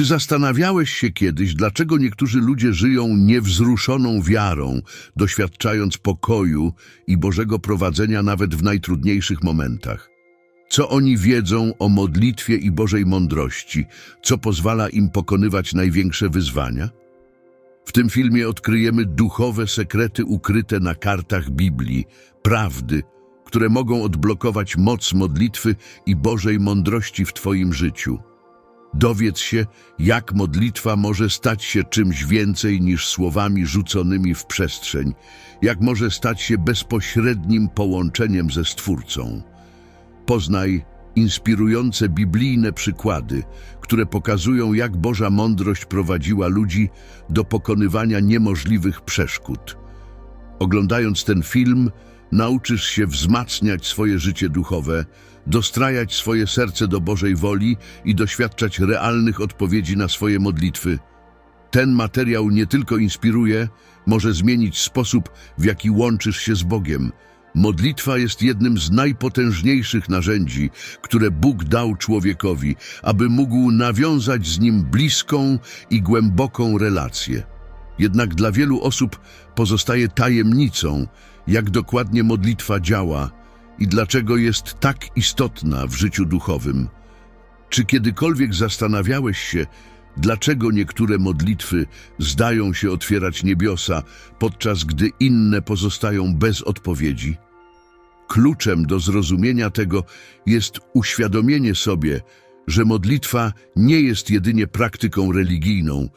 Czy zastanawiałeś się kiedyś, dlaczego niektórzy ludzie żyją niewzruszoną wiarą, doświadczając pokoju i Bożego prowadzenia nawet w najtrudniejszych momentach? Co oni wiedzą o modlitwie i Bożej mądrości, co pozwala im pokonywać największe wyzwania? W tym filmie odkryjemy duchowe sekrety ukryte na kartach Biblii, prawdy, które mogą odblokować moc modlitwy i Bożej mądrości w Twoim życiu. Dowiedz się, jak modlitwa może stać się czymś więcej niż słowami rzuconymi w przestrzeń, jak może stać się bezpośrednim połączeniem ze Stwórcą. Poznaj inspirujące biblijne przykłady, które pokazują, jak Boża mądrość prowadziła ludzi do pokonywania niemożliwych przeszkód. Oglądając ten film, nauczysz się wzmacniać swoje życie duchowe, dostrajać swoje serce do Bożej woli i doświadczać realnych odpowiedzi na swoje modlitwy. Ten materiał nie tylko inspiruje, może zmienić sposób, w jaki łączysz się z Bogiem. Modlitwa jest jednym z najpotężniejszych narzędzi, które Bóg dał człowiekowi, aby mógł nawiązać z nim bliską i głęboką relację. Jednak dla wielu osób pozostaje tajemnicą, jak dokładnie modlitwa działa i dlaczego jest tak istotna w życiu duchowym. Czy kiedykolwiek zastanawiałeś się, dlaczego niektóre modlitwy zdają się otwierać niebiosa, podczas gdy inne pozostają bez odpowiedzi? Kluczem do zrozumienia tego jest uświadomienie sobie, że modlitwa nie jest jedynie praktyką religijną,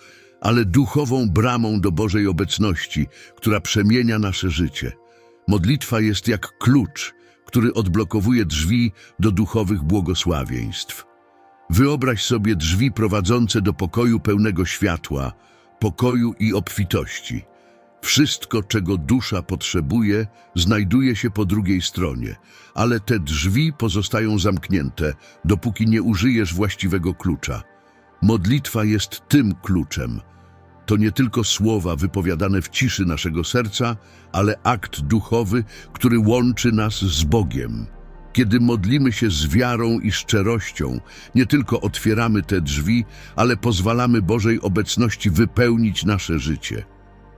ale duchową bramą do Bożej obecności, która przemienia nasze życie. Modlitwa jest jak klucz, który odblokowuje drzwi do duchowych błogosławieństw. Wyobraź sobie drzwi prowadzące do pokoju pełnego światła, pokoju i obfitości. Wszystko, czego dusza potrzebuje, znajduje się po drugiej stronie, ale te drzwi pozostają zamknięte, dopóki nie użyjesz właściwego klucza. Modlitwa jest tym kluczem. To nie tylko słowa wypowiadane w ciszy naszego serca, ale akt duchowy, który łączy nas z Bogiem. Kiedy modlimy się z wiarą i szczerością, nie tylko otwieramy te drzwi, ale pozwalamy Bożej obecności wypełnić nasze życie.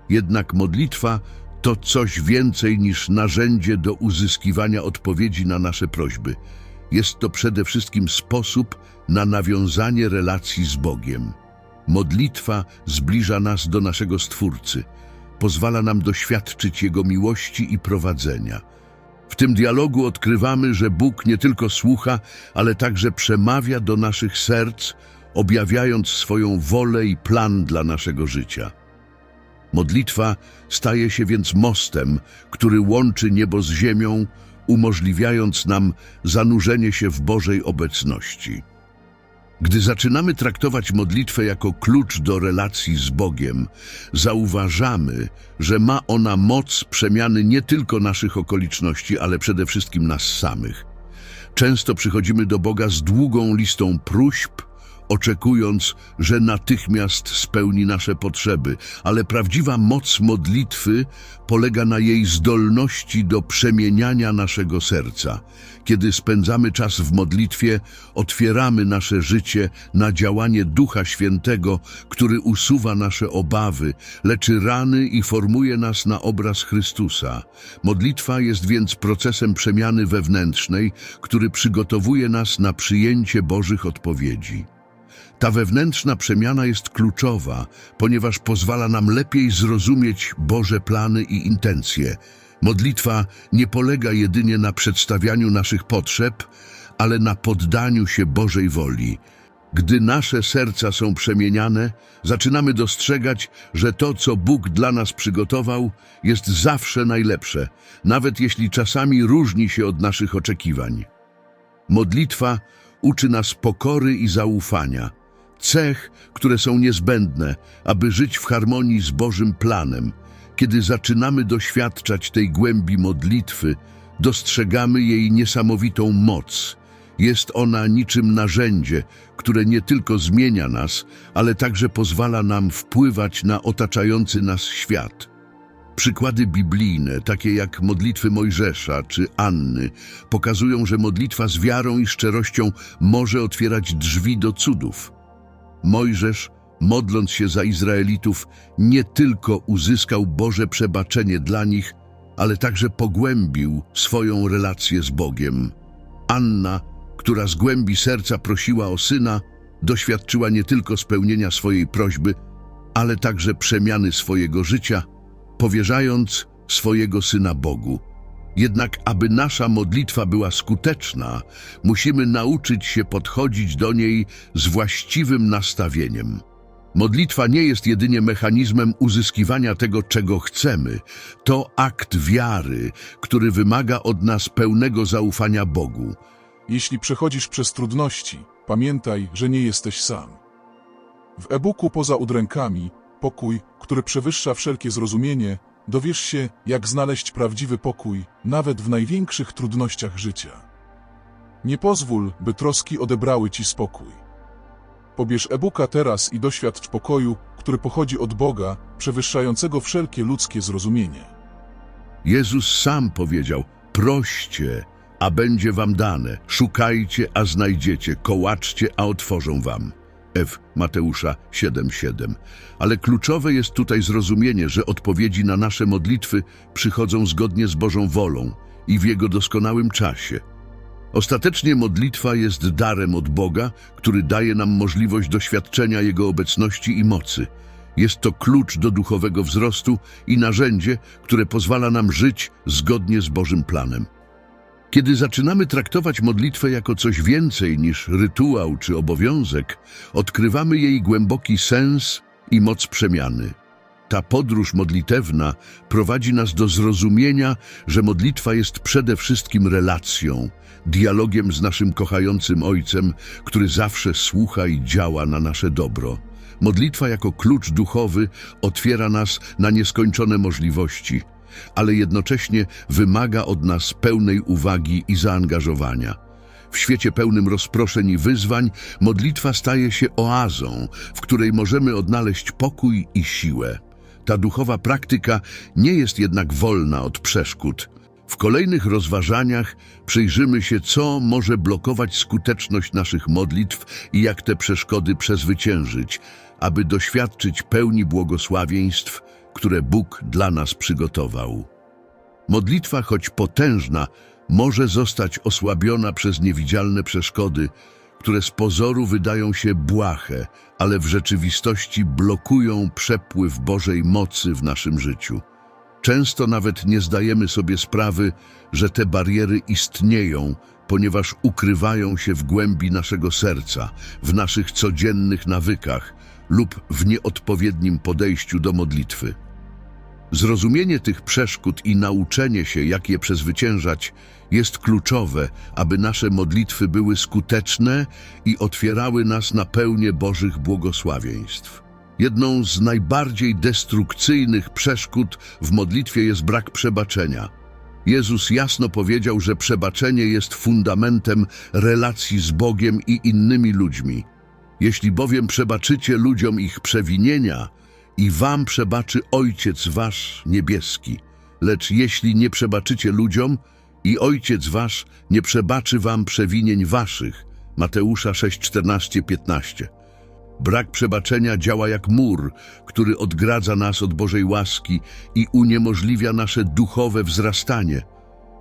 Jednak modlitwa to coś więcej niż narzędzie do uzyskiwania odpowiedzi na nasze prośby. Jest to przede wszystkim sposób na nawiązanie relacji z Bogiem. Modlitwa zbliża nas do naszego Stwórcy, pozwala nam doświadczyć Jego miłości i prowadzenia. W tym dialogu odkrywamy, że Bóg nie tylko słucha, ale także przemawia do naszych serc, objawiając swoją wolę i plan dla naszego życia. Modlitwa staje się więc mostem, który łączy niebo z ziemią, umożliwiając nam zanurzenie się w Bożej obecności. Gdy zaczynamy traktować modlitwę jako klucz do relacji z Bogiem, zauważamy, że ma ona moc przemiany nie tylko naszych okoliczności, ale przede wszystkim nas samych. Często przychodzimy do Boga z długą listą próśb, oczekując, że natychmiast spełni nasze potrzeby, ale prawdziwa moc modlitwy polega na jej zdolności do przemieniania naszego serca. Kiedy spędzamy czas w modlitwie, otwieramy nasze życie na działanie Ducha Świętego, który usuwa nasze obawy, leczy rany i formuje nas na obraz Chrystusa. Modlitwa jest więc procesem przemiany wewnętrznej, który przygotowuje nas na przyjęcie Bożych odpowiedzi. Ta wewnętrzna przemiana jest kluczowa, ponieważ pozwala nam lepiej zrozumieć Boże plany i intencje. Modlitwa nie polega jedynie na przedstawianiu naszych potrzeb, ale na poddaniu się Bożej woli. Gdy nasze serca są przemieniane, zaczynamy dostrzegać, że to, co Bóg dla nas przygotował, jest zawsze najlepsze, nawet jeśli czasami różni się od naszych oczekiwań. Modlitwa uczy nas pokory i zaufania, cech, które są niezbędne, aby żyć w harmonii z Bożym planem. Kiedy zaczynamy doświadczać tej głębi modlitwy, dostrzegamy jej niesamowitą moc. Jest ona niczym narzędzie, które nie tylko zmienia nas, ale także pozwala nam wpływać na otaczający nas świat. Przykłady biblijne, takie jak modlitwy Mojżesza czy Anny, pokazują, że modlitwa z wiarą i szczerością może otwierać drzwi do cudów. Mojżesz, modląc się za Izraelitów, nie tylko uzyskał Boże przebaczenie dla nich, ale także pogłębił swoją relację z Bogiem. Anna, która z głębi serca prosiła o syna, doświadczyła nie tylko spełnienia swojej prośby, ale także przemiany swojego życia, powierzając swojego syna Bogu. Jednak, aby nasza modlitwa była skuteczna, musimy nauczyć się podchodzić do niej z właściwym nastawieniem. Modlitwa nie jest jedynie mechanizmem uzyskiwania tego, czego chcemy. To akt wiary, który wymaga od nas pełnego zaufania Bogu. Jeśli przechodzisz przez trudności, pamiętaj, że nie jesteś sam. W e-booku Poza udrękami, pokój, który przewyższa wszelkie zrozumienie, dowiesz się, jak znaleźć prawdziwy pokój, nawet w największych trudnościach życia. Nie pozwól, by troski odebrały ci spokój. Pobierz e-booka teraz i doświadcz pokoju, który pochodzi od Boga, przewyższającego wszelkie ludzkie zrozumienie. Jezus sam powiedział: Proście, a będzie wam dane, szukajcie, a znajdziecie, kołaczcie, a otworzą wam. F. Mateusza 7:7. Ale kluczowe jest tutaj zrozumienie, że odpowiedzi na nasze modlitwy przychodzą zgodnie z Bożą wolą i w Jego doskonałym czasie. Ostatecznie modlitwa jest darem od Boga, który daje nam możliwość doświadczenia Jego obecności i mocy. Jest to klucz do duchowego wzrostu i narzędzie, które pozwala nam żyć zgodnie z Bożym planem. Kiedy zaczynamy traktować modlitwę jako coś więcej niż rytuał czy obowiązek, odkrywamy jej głęboki sens i moc przemiany. Ta podróż modlitewna prowadzi nas do zrozumienia, że modlitwa jest przede wszystkim relacją, dialogiem z naszym kochającym Ojcem, który zawsze słucha i działa na nasze dobro. Modlitwa jako klucz duchowy otwiera nas na nieskończone możliwości, ale jednocześnie wymaga od nas pełnej uwagi i zaangażowania. W świecie pełnym rozproszeń i wyzwań modlitwa staje się oazą, w której możemy odnaleźć pokój i siłę. Ta duchowa praktyka nie jest jednak wolna od przeszkód. W kolejnych rozważaniach przyjrzymy się, co może blokować skuteczność naszych modlitw i jak te przeszkody przezwyciężyć, aby doświadczyć pełni błogosławieństw, które Bóg dla nas przygotował. Modlitwa, choć potężna, może zostać osłabiona przez niewidzialne przeszkody, które z pozoru wydają się błahe, ale w rzeczywistości blokują przepływ Bożej mocy w naszym życiu. Często nawet nie zdajemy sobie sprawy, że te bariery istnieją, ponieważ ukrywają się w głębi naszego serca, w naszych codziennych nawykach lub w nieodpowiednim podejściu do modlitwy. Zrozumienie tych przeszkód i nauczenie się, jak je przezwyciężać, jest kluczowe, aby nasze modlitwy były skuteczne i otwierały nas na pełnię Bożych błogosławieństw. Jedną z najbardziej destrukcyjnych przeszkód w modlitwie jest brak przebaczenia. Jezus jasno powiedział, że przebaczenie jest fundamentem relacji z Bogiem i innymi ludźmi. Jeśli bowiem przebaczycie ludziom ich przewinienia, i wam przebaczy Ojciec wasz niebieski. Lecz jeśli nie przebaczycie ludziom, i Ojciec wasz nie przebaczy wam przewinień waszych. Mateusza 6, 14, 15. Brak przebaczenia działa jak mur, który odgradza nas od Bożej łaski i uniemożliwia nasze duchowe wzrastanie.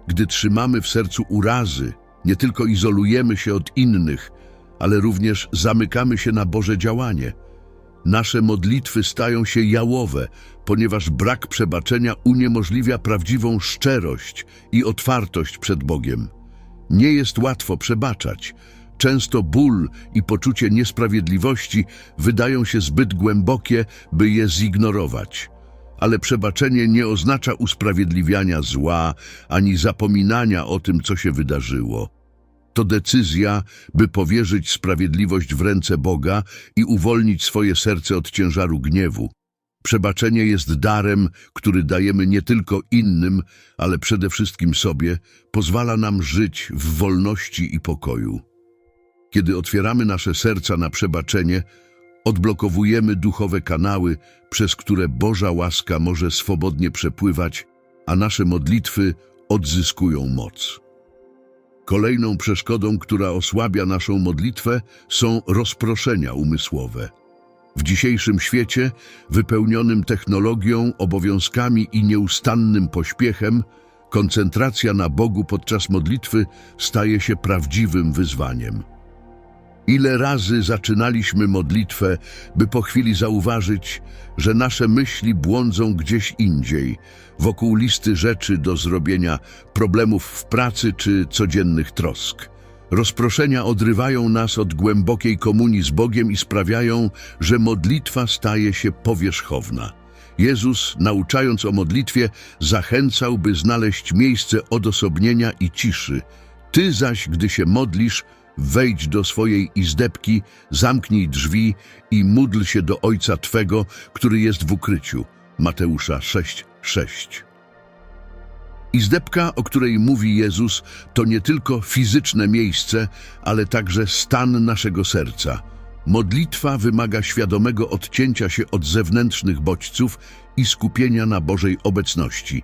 Gdy trzymamy w sercu urazy, nie tylko izolujemy się od innych, ale również zamykamy się na Boże działanie – Nasze modlitwy stają się jałowe, ponieważ brak przebaczenia uniemożliwia prawdziwą szczerość i otwartość przed Bogiem. Nie jest łatwo przebaczać. Często ból i poczucie niesprawiedliwości wydają się zbyt głębokie, by je zignorować. Ale przebaczenie nie oznacza usprawiedliwiania zła ani zapominania o tym, co się wydarzyło. To decyzja, by powierzyć sprawiedliwość w ręce Boga i uwolnić swoje serce od ciężaru gniewu. Przebaczenie jest darem, który dajemy nie tylko innym, ale przede wszystkim sobie, pozwala nam żyć w wolności i pokoju. Kiedy otwieramy nasze serca na przebaczenie, odblokowujemy duchowe kanały, przez które Boża łaska może swobodnie przepływać, a nasze modlitwy odzyskują moc. Kolejną przeszkodą, która osłabia naszą modlitwę, są rozproszenia umysłowe. W dzisiejszym świecie, wypełnionym technologią, obowiązkami i nieustannym pośpiechem, koncentracja na Bogu podczas modlitwy staje się prawdziwym wyzwaniem. Ile razy zaczynaliśmy modlitwę, by po chwili zauważyć, że nasze myśli błądzą gdzieś indziej, wokół listy rzeczy do zrobienia, problemów w pracy czy codziennych trosk. Rozproszenia odrywają nas od głębokiej komunii z Bogiem i sprawiają, że modlitwa staje się powierzchowna. Jezus, nauczając o modlitwie, zachęcał, by znaleźć miejsce odosobnienia i ciszy. Ty zaś, gdy się modlisz, wejdź do swojej izdebki, zamknij drzwi i módl się do Ojca Twego, który jest w ukryciu. Mateusza 6:6. Izdebka, o której mówi Jezus, to nie tylko fizyczne miejsce, ale także stan naszego serca. Modlitwa wymaga świadomego odcięcia się od zewnętrznych bodźców i skupienia na Bożej obecności.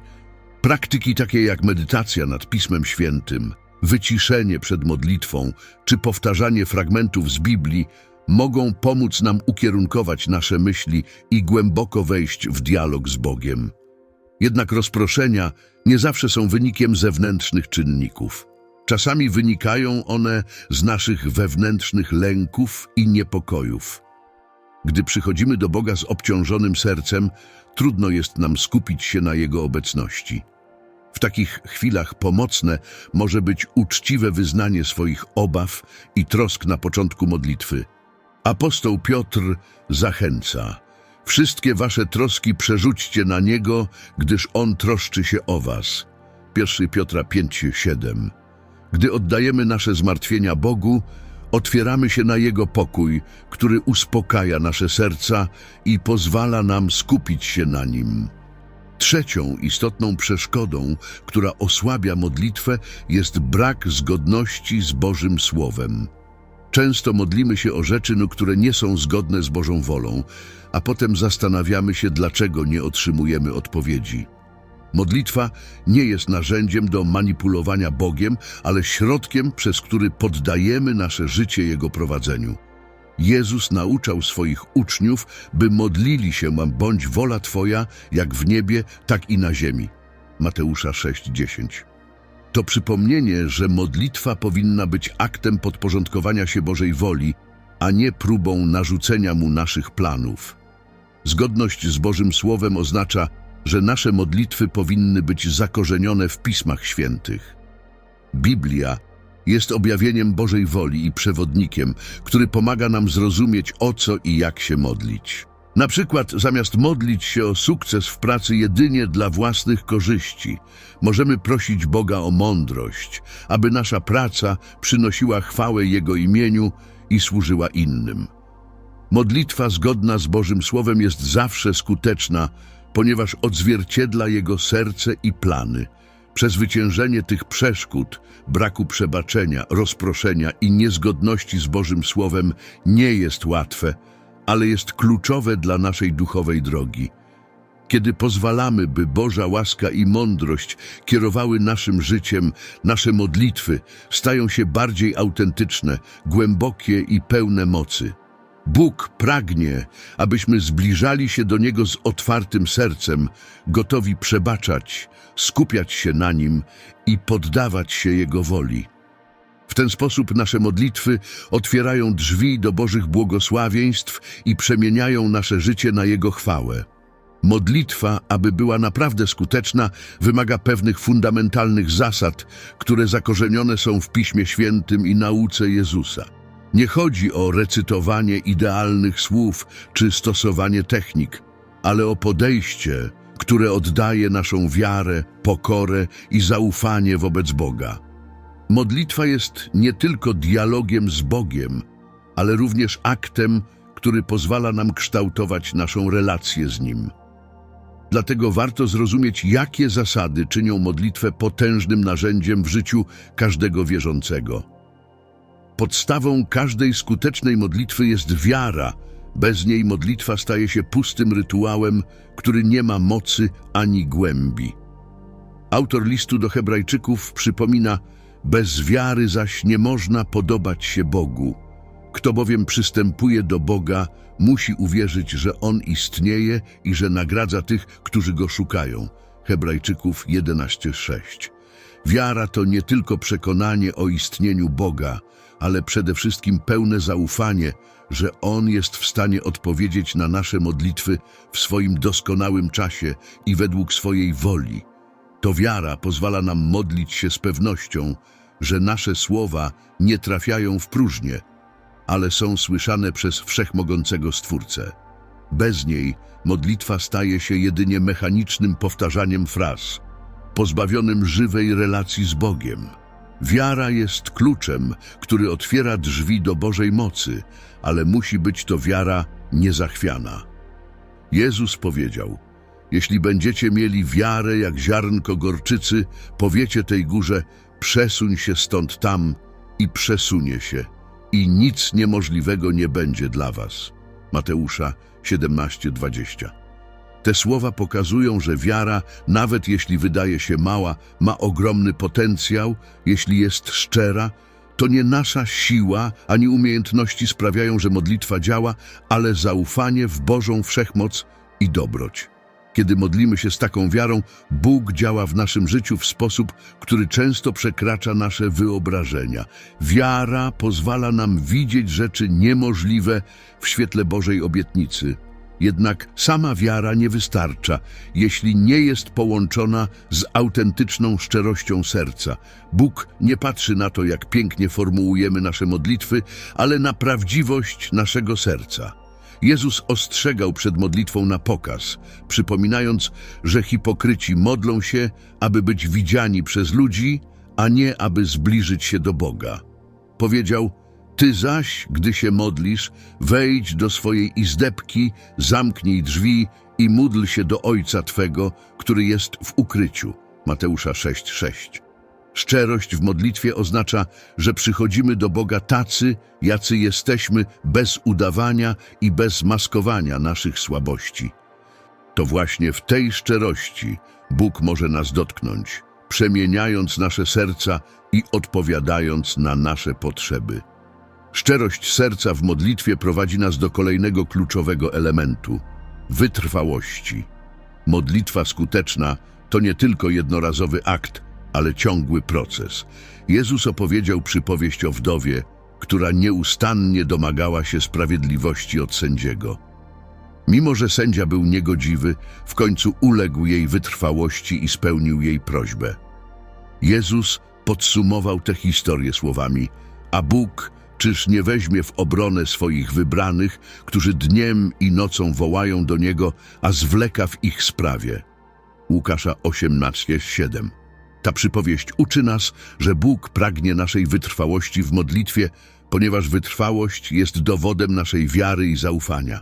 Praktyki takie jak medytacja nad Pismem Świętym, wyciszenie przed modlitwą czy powtarzanie fragmentów z Biblii mogą pomóc nam ukierunkować nasze myśli i głęboko wejść w dialog z Bogiem. Jednak rozproszenia nie zawsze są wynikiem zewnętrznych czynników. Czasami wynikają one z naszych wewnętrznych lęków i niepokojów. Gdy przychodzimy do Boga z obciążonym sercem, trudno jest nam skupić się na Jego obecności. W takich chwilach pomocne może być uczciwe wyznanie swoich obaw i trosk na początku modlitwy. Apostoł Piotr zachęca. Wszystkie wasze troski przerzućcie na Niego, gdyż On troszczy się o was. 1 Piotra 5:7. Gdy oddajemy nasze zmartwienia Bogu, otwieramy się na Jego pokój, który uspokaja nasze serca i pozwala nam skupić się na Nim. Trzecią istotną przeszkodą, która osłabia modlitwę, jest brak zgodności z Bożym Słowem. Często modlimy się o rzeczy, no, które nie są zgodne z Bożą wolą, a potem zastanawiamy się, dlaczego nie otrzymujemy odpowiedzi. Modlitwa nie jest narzędziem do manipulowania Bogiem, ale środkiem, przez który poddajemy nasze życie Jego prowadzeniu. Jezus nauczał swoich uczniów, by modlili się, bądź wola Twoja, jak w niebie, tak i na ziemi. Mateusza 6:10. To przypomnienie, że modlitwa powinna być aktem podporządkowania się Bożej woli, a nie próbą narzucenia Mu naszych planów. Zgodność z Bożym Słowem oznacza, że nasze modlitwy powinny być zakorzenione w Pismach Świętych. Biblia jest objawieniem Bożej woli i przewodnikiem, który pomaga nam zrozumieć o co i jak się modlić. Na przykład, zamiast modlić się o sukces w pracy jedynie dla własnych korzyści, możemy prosić Boga o mądrość, aby nasza praca przynosiła chwałę Jego imieniu i służyła innym. Modlitwa zgodna z Bożym Słowem jest zawsze skuteczna, ponieważ odzwierciedla Jego serce i plany. Przezwyciężenie tych przeszkód, braku przebaczenia, rozproszenia i niezgodności z Bożym Słowem nie jest łatwe, ale jest kluczowe dla naszej duchowej drogi. Kiedy pozwalamy, by Boża łaska i mądrość kierowały naszym życiem, nasze modlitwy stają się bardziej autentyczne, głębokie i pełne mocy. Bóg pragnie, abyśmy zbliżali się do Niego z otwartym sercem, gotowi przebaczać, skupiać się na Nim i poddawać się Jego woli. W ten sposób nasze modlitwy otwierają drzwi do Bożych błogosławieństw i przemieniają nasze życie na Jego chwałę. Modlitwa, aby była naprawdę skuteczna, wymaga pewnych fundamentalnych zasad, które zakorzenione są w Piśmie Świętym i nauce Jezusa. Nie chodzi o recytowanie idealnych słów czy stosowanie technik, ale o podejście, które oddaje naszą wiarę, pokorę i zaufanie wobec Boga. Modlitwa jest nie tylko dialogiem z Bogiem, ale również aktem, który pozwala nam kształtować naszą relację z Nim. Dlatego warto zrozumieć, jakie zasady czynią modlitwę potężnym narzędziem w życiu każdego wierzącego. Podstawą każdej skutecznej modlitwy jest wiara. Bez niej modlitwa staje się pustym rytuałem, który nie ma mocy ani głębi. Autor listu do Hebrajczyków przypomina, Bez wiary zaś nie można podobać się Bogu. Kto bowiem przystępuje do Boga, musi uwierzyć, że On istnieje i że nagradza tych, którzy Go szukają. Hebrajczyków 11:6. Wiara to nie tylko przekonanie o istnieniu Boga, ale przede wszystkim pełne zaufanie, że On jest w stanie odpowiedzieć na nasze modlitwy w swoim doskonałym czasie i według swojej woli. To wiara pozwala nam modlić się z pewnością, że nasze słowa nie trafiają w próżnię, ale są słyszane przez Wszechmogącego Stwórcę. Bez niej modlitwa staje się jedynie mechanicznym powtarzaniem fraz, pozbawionym żywej relacji z Bogiem. Wiara jest kluczem, który otwiera drzwi do Bożej mocy, ale musi być to wiara niezachwiana. Jezus powiedział, jeśli będziecie mieli wiarę jak ziarnko gorczycy, powiecie tej górze, przesuń się stąd tam i przesunie się i nic niemożliwego nie będzie dla was. Mateusza 17:20. Te słowa pokazują, że wiara, nawet jeśli wydaje się mała, ma ogromny potencjał, jeśli jest szczera, to nie nasza siła ani umiejętności sprawiają, że modlitwa działa, ale zaufanie w Bożą wszechmoc i dobroć. Kiedy modlimy się z taką wiarą, Bóg działa w naszym życiu w sposób, który często przekracza nasze wyobrażenia. Wiara pozwala nam widzieć rzeczy niemożliwe w świetle Bożej obietnicy. Jednak sama wiara nie wystarcza, jeśli nie jest połączona z autentyczną szczerością serca. Bóg nie patrzy na to, jak pięknie formułujemy nasze modlitwy, ale na prawdziwość naszego serca. Jezus ostrzegał przed modlitwą na pokaz, przypominając, że hipokryci modlą się, aby być widziani przez ludzi, a nie aby zbliżyć się do Boga. Powiedział, ty zaś, gdy się modlisz, wejdź do swojej izdebki, zamknij drzwi i módl się do Ojca Twego, który jest w ukryciu. Mateusza 6,6 Szczerość w modlitwie oznacza, że przychodzimy do Boga tacy, jacy jesteśmy, bez udawania i bez maskowania naszych słabości. To właśnie w tej szczerości Bóg może nas dotknąć, przemieniając nasze serca i odpowiadając na nasze potrzeby. Szczerość serca w modlitwie prowadzi nas do kolejnego kluczowego elementu wytrwałości. Modlitwa skuteczna to nie tylko jednorazowy akt, ale ciągły proces. Jezus opowiedział przypowieść o wdowie, która nieustannie domagała się sprawiedliwości od sędziego. Mimo, że sędzia był niegodziwy, w końcu uległ jej wytrwałości i spełnił jej prośbę. Jezus podsumował tę historię słowami: A Bóg, czyż nie weźmie w obronę swoich wybranych, którzy dniem i nocą wołają do Niego, a zwleka w ich sprawie? Łukasza 18:7. Ta przypowieść uczy nas, że Bóg pragnie naszej wytrwałości w modlitwie, ponieważ wytrwałość jest dowodem naszej wiary i zaufania.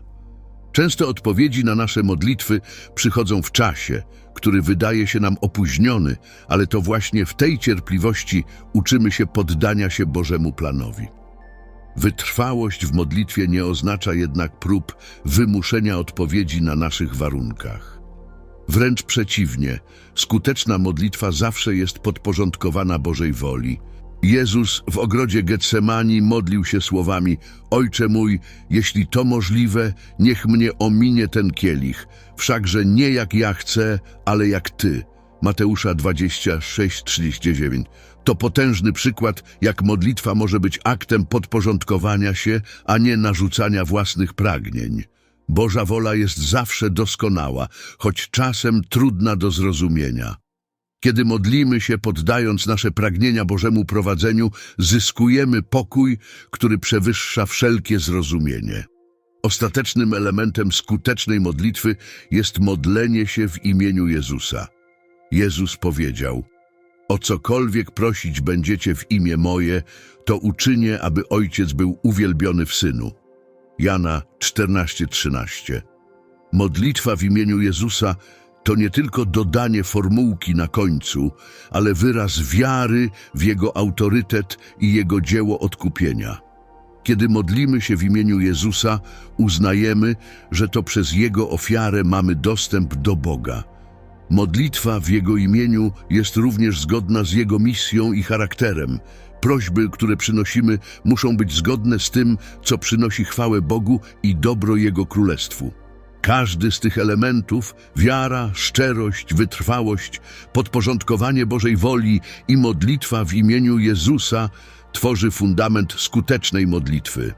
Często odpowiedzi na nasze modlitwy przychodzą w czasie, który wydaje się nam opóźniony, ale to właśnie w tej cierpliwości uczymy się poddania się Bożemu planowi. Wytrwałość w modlitwie nie oznacza jednak prób wymuszenia odpowiedzi na naszych warunkach. Wręcz przeciwnie, skuteczna modlitwa zawsze jest podporządkowana Bożej woli. Jezus w ogrodzie Getsemani modlił się słowami: Ojcze mój, jeśli to możliwe, niech mnie ominie ten kielich, wszakże nie jak ja chcę, ale jak Ty. Mateusza 26:39. To potężny przykład, jak modlitwa może być aktem podporządkowania się, a nie narzucania własnych pragnień. Boża wola jest zawsze doskonała, choć czasem trudna do zrozumienia. Kiedy modlimy się, poddając nasze pragnienia Bożemu prowadzeniu, zyskujemy pokój, który przewyższa wszelkie zrozumienie. Ostatecznym elementem skutecznej modlitwy jest modlenie się w imieniu Jezusa. Jezus powiedział: O cokolwiek prosić będziecie w imię moje, to uczynię, aby Ojciec był uwielbiony w Synu. Jana 14:13. Modlitwa w imieniu Jezusa to nie tylko dodanie formułki na końcu, ale wyraz wiary w Jego autorytet i Jego dzieło odkupienia. Kiedy modlimy się w imieniu Jezusa, uznajemy, że to przez Jego ofiarę mamy dostęp do Boga. Modlitwa w Jego imieniu jest również zgodna z Jego misją i charakterem. Prośby, które przynosimy, muszą być zgodne z tym, co przynosi chwałę Bogu i dobro Jego Królestwu. Każdy z tych elementów wiara, szczerość, wytrwałość, podporządkowanie Bożej woli i modlitwa w imieniu Jezusa tworzy fundament skutecznej modlitwy.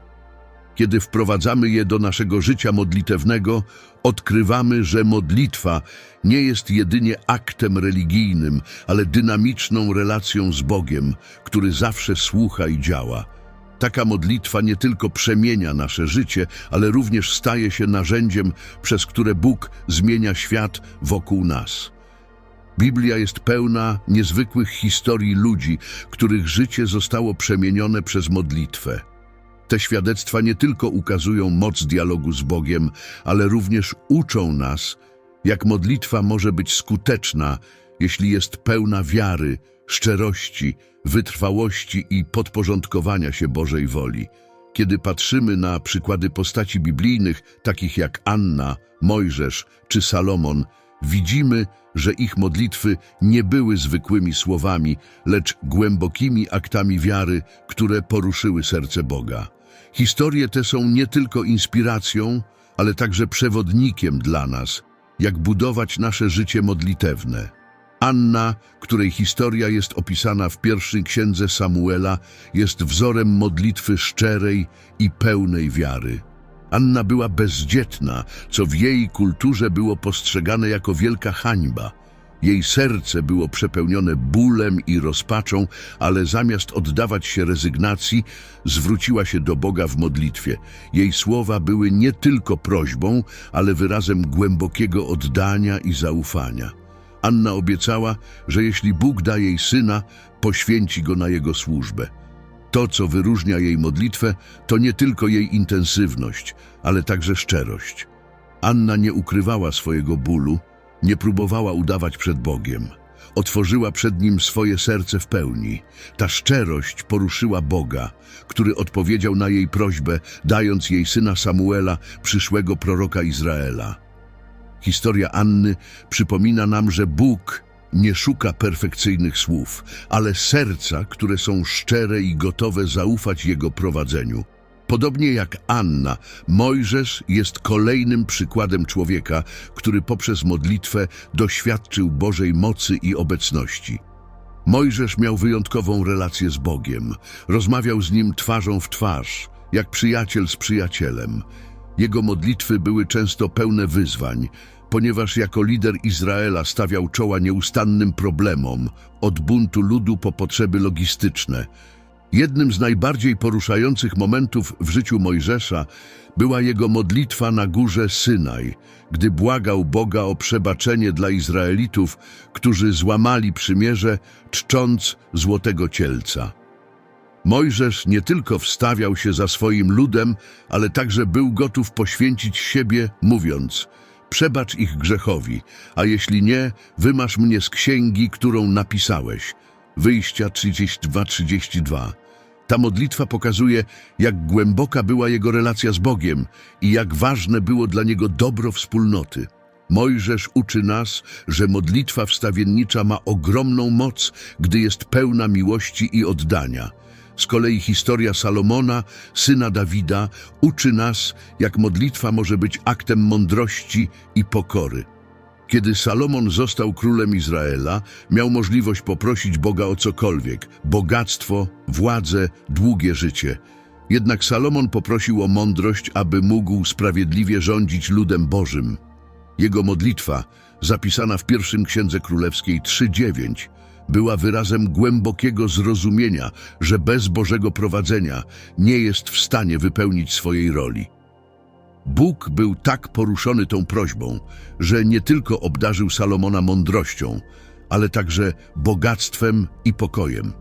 Kiedy wprowadzamy je do naszego życia modlitewnego, odkrywamy, że modlitwa nie jest jedynie aktem religijnym, ale dynamiczną relacją z Bogiem, który zawsze słucha i działa. Taka modlitwa nie tylko przemienia nasze życie, ale również staje się narzędziem, przez które Bóg zmienia świat wokół nas. Biblia jest pełna niezwykłych historii ludzi, których życie zostało przemienione przez modlitwę. Te świadectwa nie tylko ukazują moc dialogu z Bogiem, ale również uczą nas, jak modlitwa może być skuteczna, jeśli jest pełna wiary, szczerości, wytrwałości i podporządkowania się Bożej woli. Kiedy patrzymy na przykłady postaci biblijnych, takich jak Anna, Mojżesz czy Salomon, widzimy, że ich modlitwy nie były zwykłymi słowami, lecz głębokimi aktami wiary, które poruszyły serce Boga. Historie te są nie tylko inspiracją, ale także przewodnikiem dla nas, jak budować nasze życie modlitewne. Anna, której historia jest opisana w pierwszej księdze Samuela, jest wzorem modlitwy szczerej i pełnej wiary. Anna była bezdzietna, co w jej kulturze było postrzegane jako wielka hańba. Jej serce było przepełnione bólem i rozpaczą, ale zamiast oddawać się rezygnacji, zwróciła się do Boga w modlitwie. Jej słowa były nie tylko prośbą, ale wyrazem głębokiego oddania i zaufania. Anna obiecała, że jeśli Bóg da jej syna, poświęci go na jego służbę. To, co wyróżnia jej modlitwę, to nie tylko jej intensywność, ale także szczerość. Anna nie ukrywała swojego bólu, nie próbowała udawać przed Bogiem. Otworzyła przed Nim swoje serce w pełni. Ta szczerość poruszyła Boga, który odpowiedział na jej prośbę, dając jej syna Samuela, przyszłego proroka Izraela. Historia Anny przypomina nam, że Bóg nie szuka perfekcyjnych słów, ale serca, które są szczere i gotowe zaufać Jego prowadzeniu. Podobnie jak Anna, Mojżesz jest kolejnym przykładem człowieka, który poprzez modlitwę doświadczył Bożej mocy i obecności. Mojżesz miał wyjątkową relację z Bogiem. Rozmawiał z Nim twarzą w twarz, jak przyjaciel z przyjacielem. Jego modlitwy były często pełne wyzwań, ponieważ jako lider Izraela stawiał czoła nieustannym problemom, od buntu ludu po potrzeby logistyczne. Jednym z najbardziej poruszających momentów w życiu Mojżesza była jego modlitwa na górze Synaj, gdy błagał Boga o przebaczenie dla Izraelitów, którzy złamali przymierze, czcząc złotego cielca. Mojżesz nie tylko wstawiał się za swoim ludem, ale także był gotów poświęcić siebie, mówiąc: Przebacz ich grzechowi, a jeśli nie, wymasz mnie z księgi, którą napisałeś. Wyjścia 32-32. Ta modlitwa pokazuje, jak głęboka była jego relacja z Bogiem i jak ważne było dla niego dobro wspólnoty. Mojżesz uczy nas, że modlitwa wstawiennicza ma ogromną moc, gdy jest pełna miłości i oddania. Z kolei historia Salomona, syna Dawida, uczy nas, jak modlitwa może być aktem mądrości i pokory. Kiedy Salomon został królem Izraela, miał możliwość poprosić Boga o cokolwiek bogactwo, władzę, długie życie. Jednak Salomon poprosił o mądrość, aby mógł sprawiedliwie rządzić ludem Bożym. Jego modlitwa, zapisana w pierwszym księdze królewskiej 3:9, była wyrazem głębokiego zrozumienia, że bez Bożego prowadzenia nie jest w stanie wypełnić swojej roli. Bóg był tak poruszony tą prośbą, że nie tylko obdarzył Salomona mądrością, ale także bogactwem i pokojem.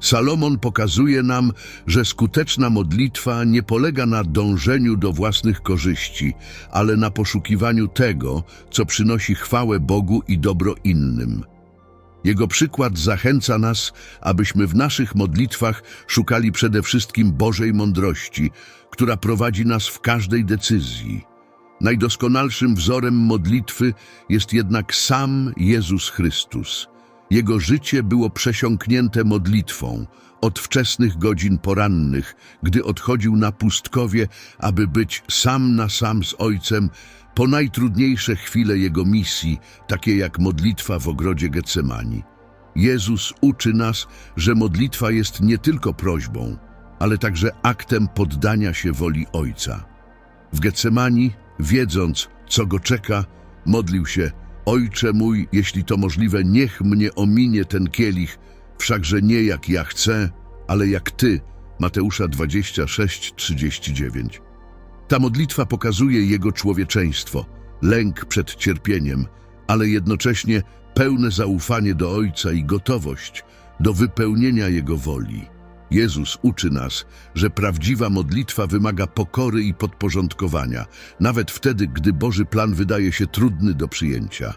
Salomon pokazuje nam, że skuteczna modlitwa nie polega na dążeniu do własnych korzyści, ale na poszukiwaniu tego, co przynosi chwałę Bogu i dobro innym. Jego przykład zachęca nas, abyśmy w naszych modlitwach szukali przede wszystkim Bożej mądrości, która prowadzi nas w każdej decyzji. Najdoskonalszym wzorem modlitwy jest jednak sam Jezus Chrystus. Jego życie było przesiąknięte modlitwą od wczesnych godzin porannych, gdy odchodził na pustkowie, aby być sam na sam z Ojcem, po najtrudniejsze chwile Jego misji, takie jak modlitwa w ogrodzie Getsemani. Jezus uczy nas, że modlitwa jest nie tylko prośbą, ale także aktem poddania się woli Ojca. W Getsemani, wiedząc, co go czeka, modlił się: Ojcze mój, jeśli to możliwe, niech mnie ominie ten kielich, wszakże nie jak ja chcę, ale jak Ty. Mateusza 26, 39. Ta modlitwa pokazuje jego człowieczeństwo, lęk przed cierpieniem, ale jednocześnie pełne zaufanie do Ojca i gotowość do wypełnienia Jego woli. Jezus uczy nas, że prawdziwa modlitwa wymaga pokory i podporządkowania, nawet wtedy, gdy Boży plan wydaje się trudny do przyjęcia.